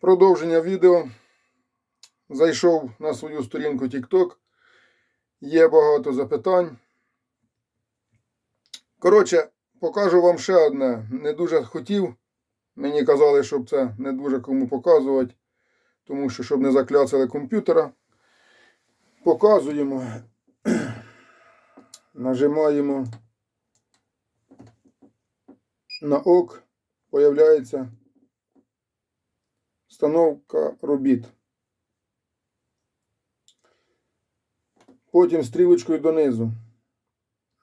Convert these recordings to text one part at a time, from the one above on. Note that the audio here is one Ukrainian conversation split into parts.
Продовження відео. Зайшов на свою сторінку TikTok. Є багато запитань. Коротше, покажу вам ще одне. Не дуже хотів. Мені казали, щоб це не дуже кому показувати, тому що щоб не закляцали комп'ютера. Показуємо. Нажимаємо на ок. Появляється Встановка робіт. Потім стрілочкою донизу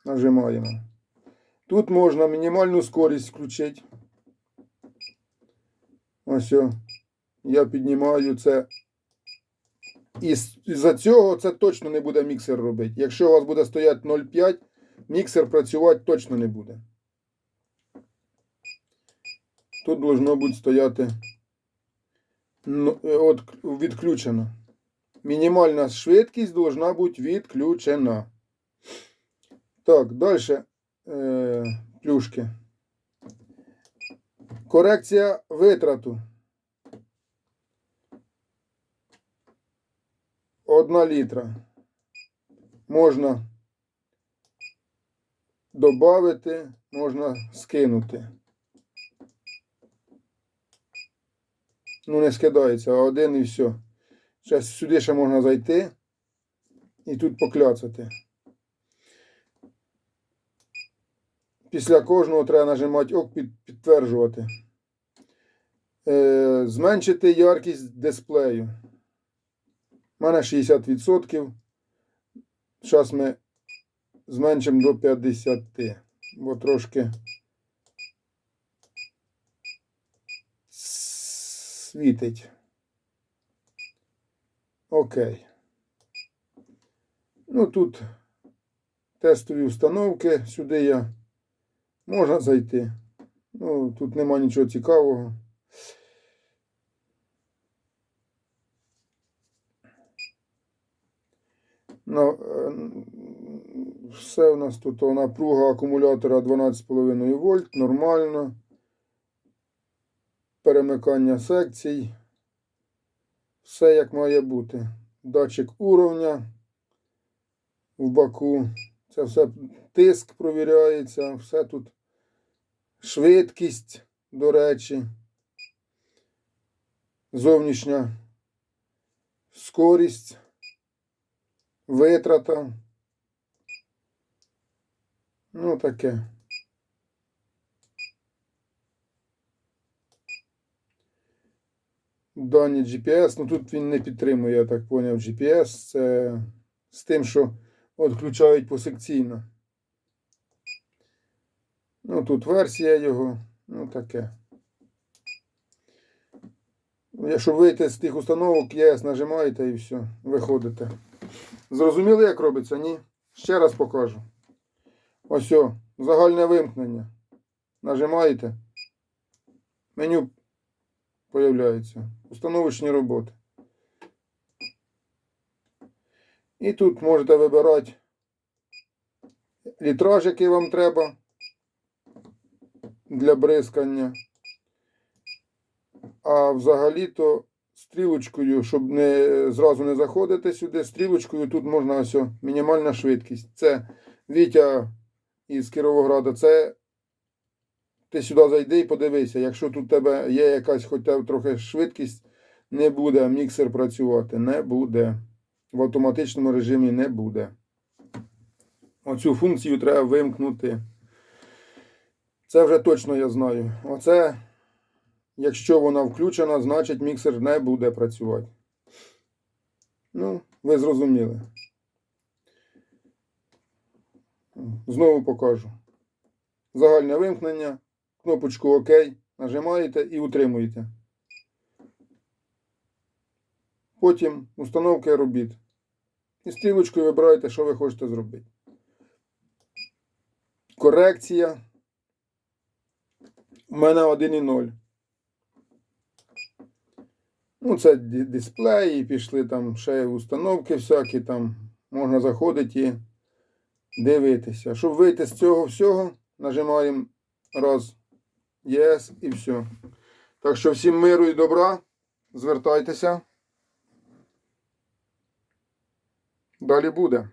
нажимаємо. Тут можна мінімальну скорість включити. Ось. Я піднімаю це. І з-за цього це точно не буде міксер робити. Якщо у вас буде стояти 0,5, міксер працювати точно не буде. Тут должно бути стояти відключено. Мінімальна швидкість должна бути відключена. Так, далі е, плюшки. Корекція витрату. Одна літра. Можна додати, можна скинути. Ну, не скидається, а один і все. Зараз сюди ще можна зайти і тут покляцати. Після кожного треба нажимати ок під, підтверджувати. Е, зменшити яркість дисплею. У мене 60%. Зараз ми зменшимо до 50. Бо трошки світить. Окей. Ну тут тестові установки. Сюди я можна зайти. Ну, тут нема нічого цікавого. Ну, е, все у нас тут напруга акумулятора 12,5 вольт, нормально. Перемикання секцій. Все як має бути. Датчик уровня в баку. Це все тиск провіряється, все тут швидкість, до речі, зовнішня скорість, витрата. Ну, таке. Дані GPS, ну тут він не підтримує, я так поняв, GPS. Це з тим, що відключають посекційно. Ну, тут версія його, ну таке. Якщо вийти з тих установок, ЄС нажимаєте і все, виходите. Зрозуміли, як робиться? Ні? Ще раз покажу. Ось, о, загальне вимкнення. Нажимаєте. Меню появляються. Установочні роботи. І тут можете вибирати літраж, який вам треба для бризкання. А взагалі-то стрілочкою, щоб не, зразу не заходити сюди, стрілочкою тут можна ось мінімальна швидкість. Це Вітя із Кіровограда. Це ти сюди зайди і подивися. Якщо тут у тебе є якась хоч трохи швидкість, не буде міксер працювати. Не буде. В автоматичному режимі не буде. Оцю функцію треба вимкнути. Це вже точно я знаю. Оце, якщо вона включена, значить міксер не буде працювати. Ну, ви зрозуміли. Знову покажу. Загальне вимкнення. Кнопочку ОК. Нажимаєте і утримуєте. Потім установка робіт. І стрілочкою вибираєте, що ви хочете зробити. Корекція. У мене 1,0. Ну, це дисплеї, пішли там ще установки всякі там. Можна заходити і дивитися. Щоб вийти з цього всього, нажимаємо раз єс і все. Так що всім миру і добра. Звертайтеся. Далі буде.